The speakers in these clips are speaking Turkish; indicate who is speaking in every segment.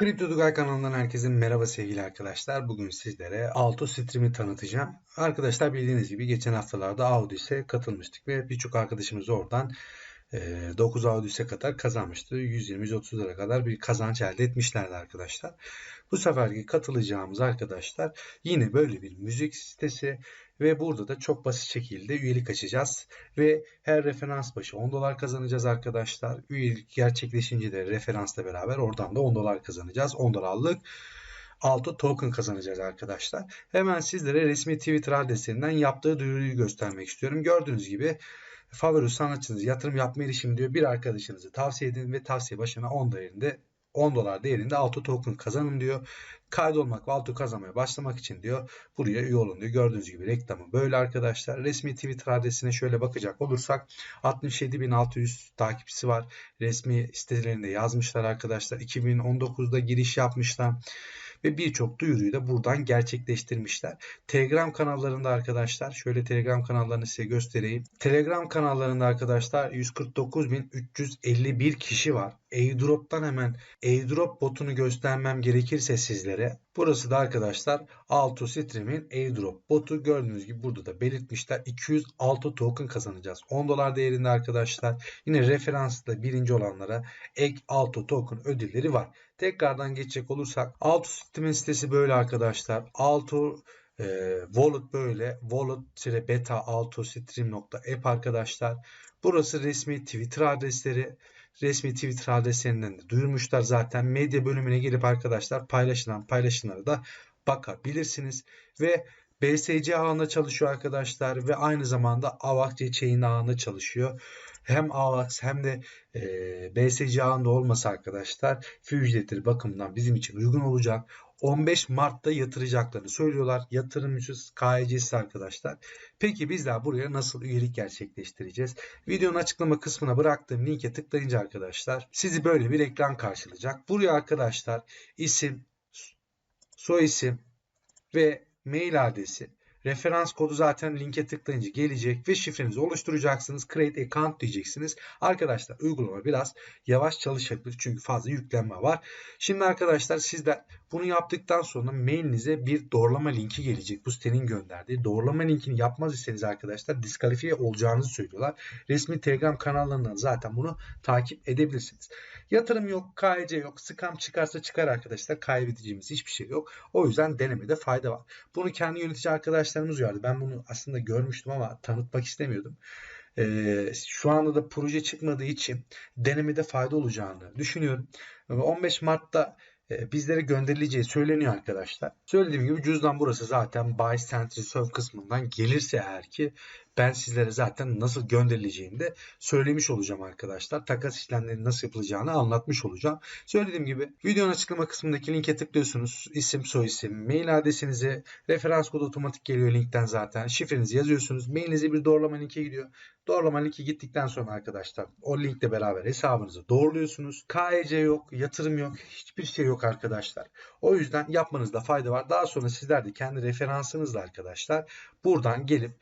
Speaker 1: Kripto Dugay kanalından herkese merhaba sevgili arkadaşlar. Bugün sizlere Alto Stream'i tanıtacağım. Arkadaşlar bildiğiniz gibi geçen haftalarda Audis'e katılmıştık ve birçok arkadaşımız oradan 9 Audis'e kadar kazanmıştı. 120-130 lira kadar bir kazanç elde etmişlerdi arkadaşlar. Bu seferki katılacağımız arkadaşlar yine böyle bir müzik sitesi ve burada da çok basit şekilde üyelik açacağız. Ve her referans başı 10 dolar kazanacağız arkadaşlar. Üyelik gerçekleşince de referansla beraber oradan da 10 dolar kazanacağız. 10 dolarlık 6 token kazanacağız arkadaşlar. Hemen sizlere resmi Twitter adresinden yaptığı duyuruyu göstermek istiyorum. Gördüğünüz gibi favori sanatçınız yatırım yapma erişim diyor. Bir arkadaşınızı tavsiye edin ve tavsiye başına 10 değerinde 10 dolar değerinde altı token kazanın diyor. Kaydolmak ve altı kazanmaya başlamak için diyor. Buraya üye olun diyor. Gördüğünüz gibi reklamı böyle arkadaşlar. Resmi Twitter adresine şöyle bakacak olursak 67.600 takipçisi var. Resmi sitelerinde yazmışlar arkadaşlar. 2019'da giriş yapmışlar ve birçok duyuruyu da buradan gerçekleştirmişler. Telegram kanallarında arkadaşlar şöyle Telegram kanallarını size göstereyim. Telegram kanallarında arkadaşlar 149.351 kişi var. Airdrop'tan hemen Airdrop botunu göstermem gerekirse sizlere. Burası da arkadaşlar Alto Stream'in Airdrop botu. Gördüğünüz gibi burada da belirtmişler. 206 token kazanacağız. 10 dolar değerinde arkadaşlar. Yine referansla birinci olanlara ek Alto token ödülleri var. Tekrardan geçecek olursak Alto Stream'in sitesi böyle arkadaşlar. Alto e, wallet böyle. Wallet-beta altostream.app arkadaşlar. Burası resmi Twitter adresleri resmi Twitter adreslerinden de duyurmuşlar zaten. Medya bölümüne gelip arkadaşlar paylaşılan paylaşımlara da bakabilirsiniz. Ve BSC ağında çalışıyor arkadaşlar ve aynı zamanda AVAX Chain ağında çalışıyor. Hem AVAX hem de e, BSC ağında olmasa arkadaşlar fee ücretleri bakımından bizim için uygun olacak. 15 Mart'ta yatıracaklarını söylüyorlar. Yatırımcısı KYC'si arkadaşlar. Peki bizler buraya nasıl üyelik gerçekleştireceğiz? Videonun açıklama kısmına bıraktığım linke tıklayınca arkadaşlar sizi böyle bir ekran karşılayacak. Buraya arkadaşlar isim, soy isim ve mail adresi Referans kodu zaten linke tıklayınca gelecek ve şifrenizi oluşturacaksınız. Create account diyeceksiniz. Arkadaşlar uygulama biraz yavaş çalışabilir çünkü fazla yüklenme var. Şimdi arkadaşlar sizler bunu yaptıktan sonra mailinize bir doğrulama linki gelecek. Bu sitenin gönderdiği. Doğrulama linkini yapmaz iseniz arkadaşlar diskalifiye olacağınızı söylüyorlar. Resmi Telegram kanallarından zaten bunu takip edebilirsiniz. Yatırım yok, KYC yok. Scam çıkarsa çıkar arkadaşlar. Kaybedeceğimiz hiçbir şey yok. O yüzden denemede fayda var. Bunu kendi yönetici arkadaşlarımız uyardı. Ben bunu aslında görmüştüm ama tanıtmak istemiyordum. Ee, şu anda da proje çıkmadığı için denemede fayda olacağını düşünüyorum. 15 Mart'ta e, bizlere gönderileceği söyleniyor arkadaşlar. Söylediğim gibi cüzdan burası zaten Buy Send Reserve kısmından gelirse eğer ki ben sizlere zaten nasıl gönderileceğini de söylemiş olacağım arkadaşlar. Takas işlemlerinin nasıl yapılacağını anlatmış olacağım. Söylediğim gibi videonun açıklama kısmındaki linke tıklıyorsunuz. İsim, soy isim, mail adresinizi, referans kodu otomatik geliyor linkten zaten. Şifrenizi yazıyorsunuz. Mailinize bir doğrulama linke gidiyor. Doğrulama linki gittikten sonra arkadaşlar o linkle beraber hesabınızı doğruluyorsunuz. KYC yok, yatırım yok, hiçbir şey yok arkadaşlar. O yüzden yapmanızda fayda var. Daha sonra sizler de kendi referansınızla arkadaşlar buradan gelip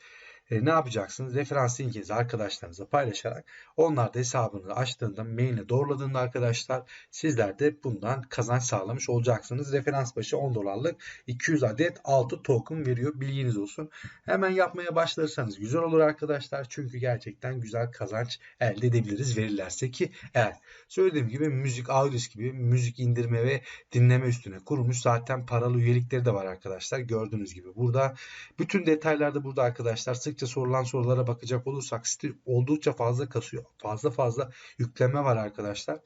Speaker 1: e, ne yapacaksınız? Referans linkinizi arkadaşlarınıza paylaşarak onlar da hesabını açtığında mailine doğruladığında arkadaşlar sizler de bundan kazanç sağlamış olacaksınız. Referans başı 10 dolarlık 200 adet 6 token veriyor. Bilginiz olsun. Hemen yapmaya başlarsanız güzel olur arkadaşlar. Çünkü gerçekten güzel kazanç elde edebiliriz verirlerse ki eğer söylediğim gibi müzik Audius gibi müzik indirme ve dinleme üstüne kurulmuş zaten paralı üyelikleri de var arkadaşlar. Gördüğünüz gibi burada bütün detaylar da burada arkadaşlar. Sık sıkça sorulan sorulara bakacak olursak site oldukça fazla kasıyor. Fazla fazla yükleme var arkadaşlar.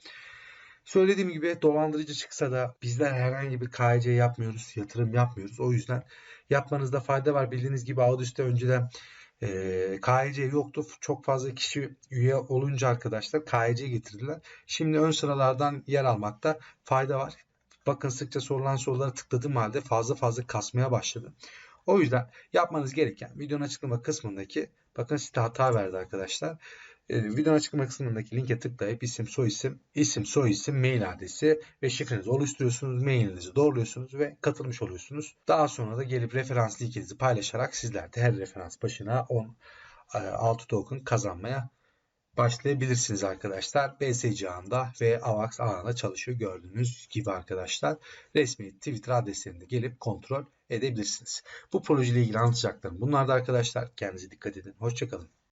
Speaker 1: Söylediğim gibi dolandırıcı çıksa da bizler herhangi bir KYC yapmıyoruz, yatırım yapmıyoruz. O yüzden yapmanızda fayda var. Bildiğiniz gibi Audus'ta önceden e, KYC yoktu. Çok fazla kişi üye olunca arkadaşlar KYC getirdiler. Şimdi ön sıralardan yer almakta fayda var. Bakın sıkça sorulan sorulara tıkladığım halde fazla fazla kasmaya başladı. O yüzden yapmanız gereken videonun açıklama kısmındaki bakın site hata verdi arkadaşlar. Ee, videonun açıklama kısmındaki linke tıklayıp isim, soy isim, isim, soy isim, mail adresi ve şifrenizi oluşturuyorsunuz. Mailinizi doğruluyorsunuz ve katılmış oluyorsunuz. Daha sonra da gelip referans linkinizi paylaşarak sizler de her referans başına 10 6 e, token kazanmaya başlayabilirsiniz arkadaşlar. BSC ağında ve AVAX ağında çalışıyor gördüğünüz gibi arkadaşlar. Resmi Twitter adreslerinde gelip kontrol edebilirsiniz. Bu projeyle ilgili anlatacaklarım bunlar da arkadaşlar. Kendinize dikkat edin. Hoşçakalın.